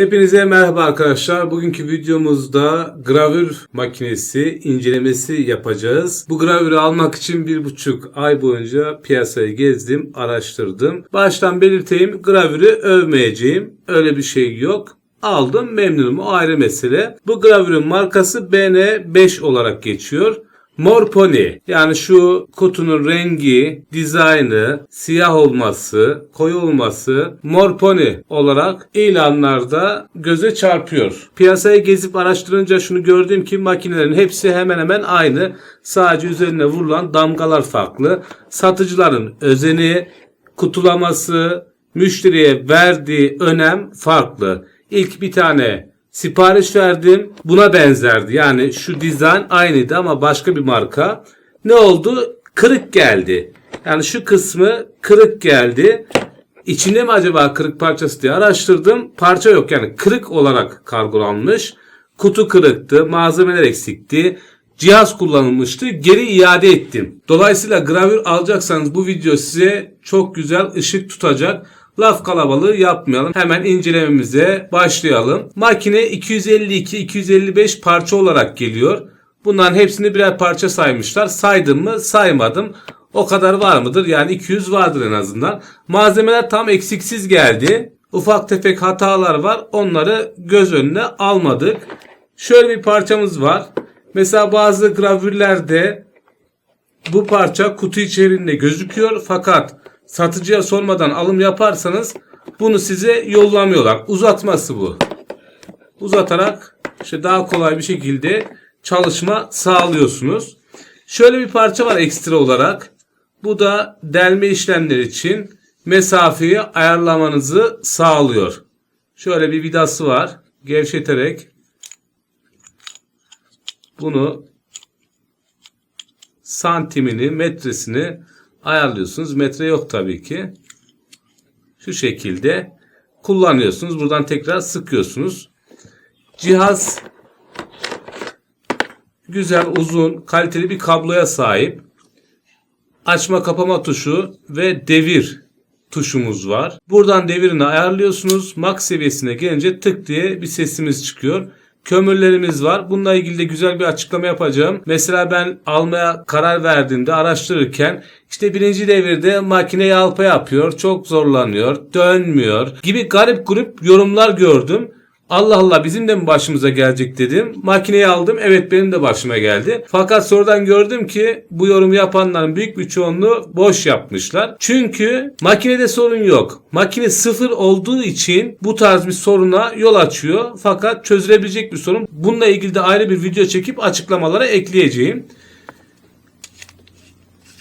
Hepinize merhaba arkadaşlar. Bugünkü videomuzda gravür makinesi incelemesi yapacağız. Bu gravürü almak için bir buçuk ay boyunca piyasayı gezdim, araştırdım. Baştan belirteyim gravürü övmeyeceğim. Öyle bir şey yok. Aldım memnunum o ayrı mesele. Bu gravürün markası BN5 olarak geçiyor. Mor pony yani şu kutunun rengi, dizaynı, siyah olması, koyu olması mor pony olarak ilanlarda göze çarpıyor. Piyasayı gezip araştırınca şunu gördüm ki makinelerin hepsi hemen hemen aynı. Sadece üzerine vurulan damgalar farklı. Satıcıların özeni, kutulaması, müşteriye verdiği önem farklı. İlk bir tane Sipariş verdim. Buna benzerdi. Yani şu dizayn aynıydı ama başka bir marka. Ne oldu? Kırık geldi. Yani şu kısmı kırık geldi. İçinde mi acaba kırık parçası diye araştırdım. Parça yok yani kırık olarak kargolanmış. Kutu kırıktı, malzemeler eksikti. Cihaz kullanılmıştı. Geri iade ettim. Dolayısıyla gravür alacaksanız bu video size çok güzel ışık tutacak. Laf kalabalığı yapmayalım. Hemen incelememize başlayalım. Makine 252-255 parça olarak geliyor. Bunların hepsini birer parça saymışlar. Saydım mı? Saymadım. O kadar var mıdır? Yani 200 vardır en azından. Malzemeler tam eksiksiz geldi. Ufak tefek hatalar var. Onları göz önüne almadık. Şöyle bir parçamız var. Mesela bazı gravürlerde bu parça kutu içerisinde gözüküyor fakat satıcıya sormadan alım yaparsanız bunu size yollamıyorlar. Uzatması bu. Uzatarak işte daha kolay bir şekilde çalışma sağlıyorsunuz. Şöyle bir parça var ekstra olarak. Bu da delme işlemleri için mesafeyi ayarlamanızı sağlıyor. Şöyle bir vidası var. Gevşeterek bunu santimini, metresini ayarlıyorsunuz. Metre yok tabii ki. Şu şekilde kullanıyorsunuz. Buradan tekrar sıkıyorsunuz. Cihaz güzel, uzun, kaliteli bir kabloya sahip. Açma kapama tuşu ve devir tuşumuz var. Buradan devirini ayarlıyorsunuz. Max seviyesine gelince tık diye bir sesimiz çıkıyor kömürlerimiz var. Bununla ilgili de güzel bir açıklama yapacağım. Mesela ben almaya karar verdiğimde araştırırken işte birinci devirde makine yalpa yapıyor, çok zorlanıyor, dönmüyor gibi garip grup yorumlar gördüm. Allah Allah bizim de mi başımıza gelecek dedim. Makineyi aldım. Evet benim de başıma geldi. Fakat sonradan gördüm ki bu yorumu yapanların büyük bir çoğunluğu boş yapmışlar. Çünkü makinede sorun yok. Makine sıfır olduğu için bu tarz bir soruna yol açıyor. Fakat çözülebilecek bir sorun. Bununla ilgili de ayrı bir video çekip açıklamalara ekleyeceğim.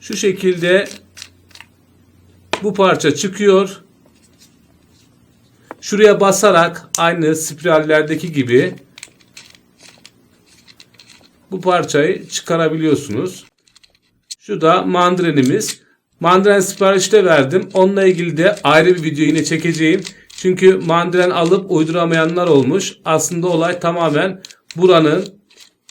Şu şekilde bu parça çıkıyor. Şuraya basarak aynı spirallerdeki gibi bu parçayı çıkarabiliyorsunuz. Şu da mandrenimiz. Mandren siparişte verdim. Onunla ilgili de ayrı bir video yine çekeceğim. Çünkü mandren alıp uyduramayanlar olmuş. Aslında olay tamamen buranın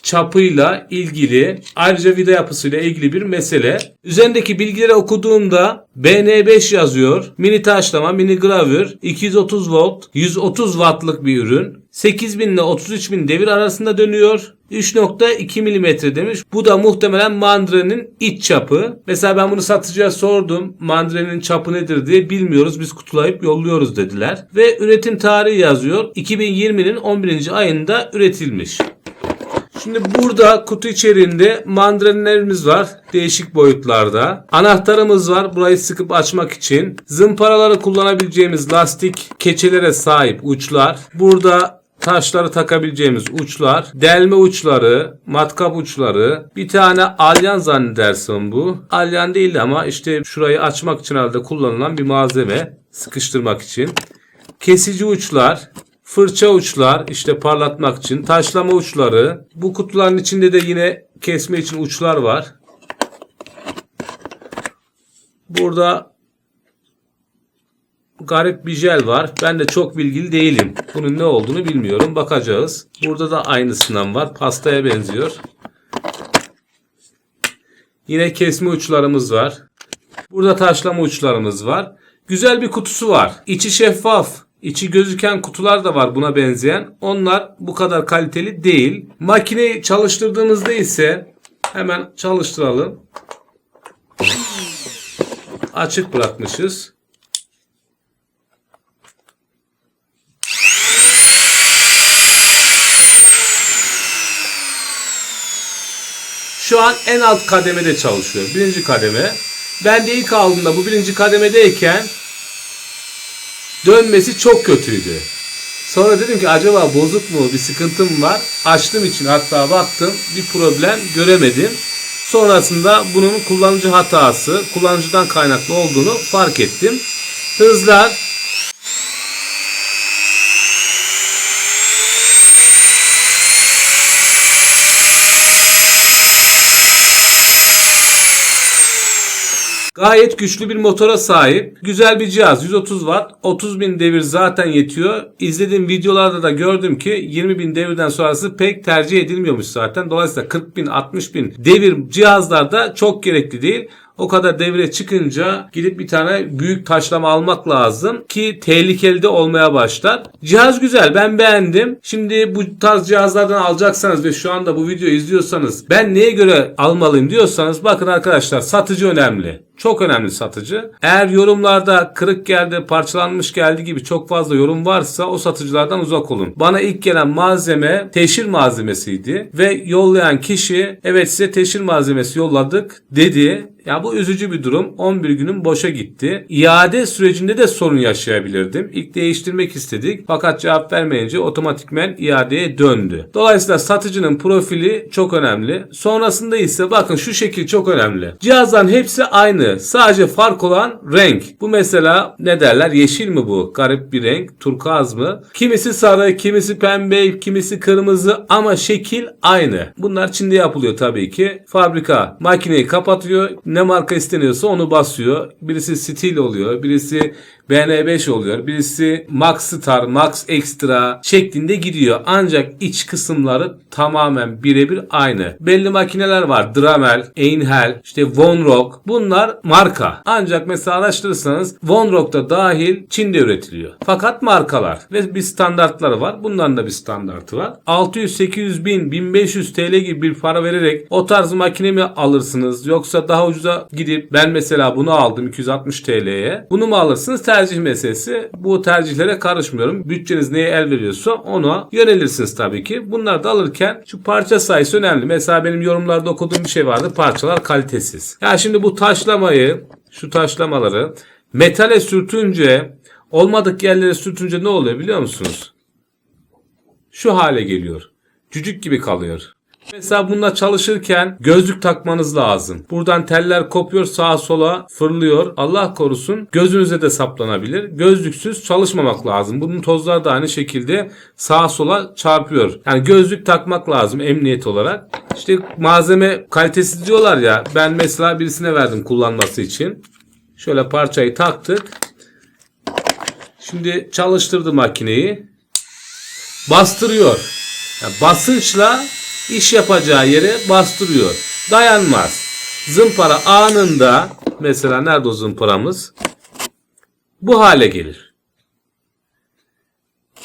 çapıyla ilgili ayrıca vida yapısıyla ilgili bir mesele. Üzerindeki bilgileri okuduğumda BN5 yazıyor. Mini taşlama, mini gravür, 230 volt, 130 wattlık bir ürün. 8000 ile 33000 devir arasında dönüyor. 3.2 mm demiş. Bu da muhtemelen mandrenin iç çapı. Mesela ben bunu satıcıya sordum. Mandrenin çapı nedir diye bilmiyoruz. Biz kutulayıp yolluyoruz dediler. Ve üretim tarihi yazıyor. 2020'nin 11. ayında üretilmiş. Şimdi burada kutu içerisinde mandrenlerimiz var. Değişik boyutlarda. Anahtarımız var. Burayı sıkıp açmak için. Zımparaları kullanabileceğimiz lastik keçelere sahip uçlar. Burada taşları takabileceğimiz uçlar, delme uçları, matkap uçları, bir tane alyan zannedersin bu. Alyan değil ama işte şurayı açmak için herhalde kullanılan bir malzeme sıkıştırmak için. Kesici uçlar, fırça uçlar işte parlatmak için, taşlama uçları. Bu kutuların içinde de yine kesme için uçlar var. Burada garip bir jel var. Ben de çok bilgili değilim. Bunun ne olduğunu bilmiyorum. Bakacağız. Burada da aynısından var. Pastaya benziyor. Yine kesme uçlarımız var. Burada taşlama uçlarımız var. Güzel bir kutusu var. İçi şeffaf. İçi gözüken kutular da var buna benzeyen. Onlar bu kadar kaliteli değil. Makineyi çalıştırdığımızda ise hemen çalıştıralım. Açık bırakmışız. Şu an en alt kademede çalışıyor. Birinci kademe. Ben de ilk aldığımda bu birinci kademedeyken dönmesi çok kötüydü. Sonra dedim ki acaba bozuk mu bir sıkıntım var. Açtım için hatta baktım bir problem göremedim. Sonrasında bunun kullanıcı hatası, kullanıcıdan kaynaklı olduğunu fark ettim. Hızlar Gayet güçlü bir motora sahip. Güzel bir cihaz. 130 watt. 30 bin devir zaten yetiyor. İzlediğim videolarda da gördüm ki 20 bin devirden sonrası pek tercih edilmiyormuş zaten. Dolayısıyla 40 bin 60 bin devir cihazlarda çok gerekli değil. O kadar devre çıkınca gidip bir tane büyük taşlama almak lazım ki tehlikeli de olmaya başlar. Cihaz güzel ben beğendim. Şimdi bu tarz cihazlardan alacaksanız ve şu anda bu videoyu izliyorsanız ben neye göre almalıyım diyorsanız bakın arkadaşlar satıcı önemli. Çok önemli satıcı. Eğer yorumlarda kırık geldi, parçalanmış geldi gibi çok fazla yorum varsa o satıcılardan uzak olun. Bana ilk gelen malzeme teşhir malzemesiydi ve yollayan kişi evet size teşhir malzemesi yolladık dedi. Ya bu üzücü bir durum. 11 günüm boşa gitti. İade sürecinde de sorun yaşayabilirdim. İlk değiştirmek istedik. Fakat cevap vermeyince otomatikmen iadeye döndü. Dolayısıyla satıcının profili çok önemli. Sonrasında ise bakın şu şekil çok önemli. Cihazların hepsi aynı. Sadece fark olan renk. Bu mesela ne derler? Yeşil mi bu? Garip bir renk. Turkuaz mı? Kimisi sarı, kimisi pembe, kimisi kırmızı ama şekil aynı. Bunlar Çin'de yapılıyor tabii ki. Fabrika makineyi kapatıyor. Ne marka isteniyorsa onu basıyor. Birisi Steel oluyor. Birisi BN5 oluyor. Birisi Max Star, Max Extra şeklinde gidiyor. Ancak iç kısımları tamamen birebir aynı. Belli makineler var. Dremel, Einhell, işte Von Rock. Bunlar marka. Ancak mesela araştırırsanız Von Rock da dahil Çin'de üretiliyor. Fakat markalar ve bir standartları var. Bunların da bir standartı var. 600, 800 bin, 1500 TL gibi bir para vererek o tarz makine mi alırsınız? Yoksa daha ucuza gidip ben mesela bunu aldım 260 TL'ye. Bunu mu alırsınız? Tercih meselesi. Bu tercihlere karışmıyorum. Bütçeniz neye el veriyorsa ona yönelirsiniz tabii ki. Bunları da alırken şu parça sayısı önemli. Mesela benim yorumlarda okuduğum bir şey vardı. Parçalar kalitesiz. Ya şimdi bu taşlamayı, şu taşlamaları metale sürtünce olmadık yerlere sürtünce ne oluyor biliyor musunuz? Şu hale geliyor. Cücük gibi kalıyor. Mesela bununla çalışırken gözlük takmanız lazım. Buradan teller kopuyor sağa sola fırlıyor. Allah korusun gözünüze de saplanabilir. Gözlüksüz çalışmamak lazım. Bunun tozları da aynı şekilde sağa sola çarpıyor. Yani gözlük takmak lazım emniyet olarak. İşte malzeme kalitesiz diyorlar ya. Ben mesela birisine verdim kullanması için. Şöyle parçayı taktık. Şimdi çalıştırdı makineyi. Bastırıyor. Yani basınçla iş yapacağı yere bastırıyor. Dayanmaz. Zımpara anında mesela nerede o zımparamız? Bu hale gelir.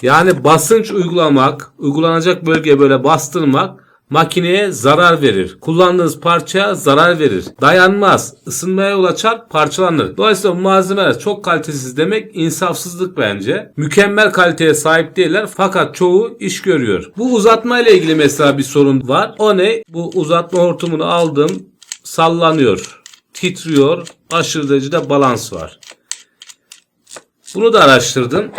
Yani basınç uygulamak, uygulanacak bölgeye böyle bastırmak makineye zarar verir. Kullandığınız parçaya zarar verir. Dayanmaz. Isınmaya yol açar, parçalanır. Dolayısıyla malzemeler çok kalitesiz demek insafsızlık bence. Mükemmel kaliteye sahip değiller fakat çoğu iş görüyor. Bu uzatma ile ilgili mesela bir sorun var. O ne? Bu uzatma hortumunu aldım. Sallanıyor. Titriyor. Aşırı derecede balans var. Bunu da araştırdım.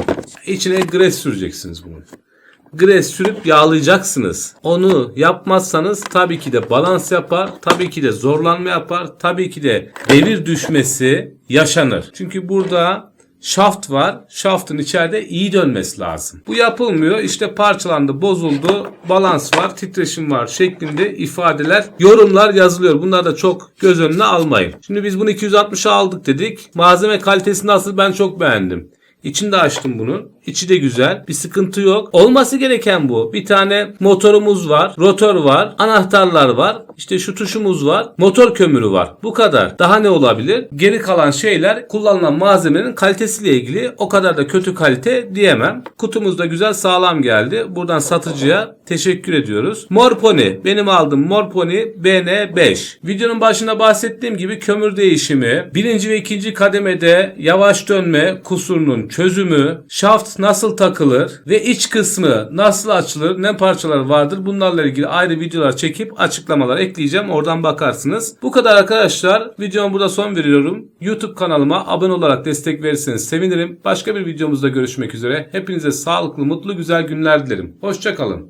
İçine gres süreceksiniz bunu gres sürüp yağlayacaksınız. Onu yapmazsanız tabii ki de balans yapar, tabii ki de zorlanma yapar, tabii ki de devir düşmesi yaşanır. Çünkü burada şaft var. Şaftın içeride iyi dönmesi lazım. Bu yapılmıyor. İşte parçalandı, bozuldu, balans var, titreşim var şeklinde ifadeler, yorumlar yazılıyor. Bunlar da çok göz önüne almayın. Şimdi biz bunu 260'a aldık dedik. Malzeme kalitesi nasıl ben çok beğendim. İçinde açtım bunu. İçi de güzel. Bir sıkıntı yok. Olması gereken bu. Bir tane motorumuz var. Rotor var. Anahtarlar var. İşte şu tuşumuz var. Motor kömürü var. Bu kadar. Daha ne olabilir? Geri kalan şeyler kullanılan malzemenin kalitesiyle ilgili o kadar da kötü kalite diyemem. Kutumuz da güzel sağlam geldi. Buradan satıcıya teşekkür ediyoruz. Morponi. Benim aldığım Morponi BN5. Videonun başında bahsettiğim gibi kömür değişimi, birinci ve ikinci kademede yavaş dönme kusurunun çözümü, şaft nasıl takılır ve iç kısmı nasıl açılır, ne parçalar vardır bunlarla ilgili ayrı videolar çekip açıklamalar ekleyeceğim. Oradan bakarsınız. Bu kadar arkadaşlar. Videomu burada son veriyorum. YouTube kanalıma abone olarak destek verirseniz sevinirim. Başka bir videomuzda görüşmek üzere. Hepinize sağlıklı, mutlu, güzel günler dilerim. Hoşçakalın.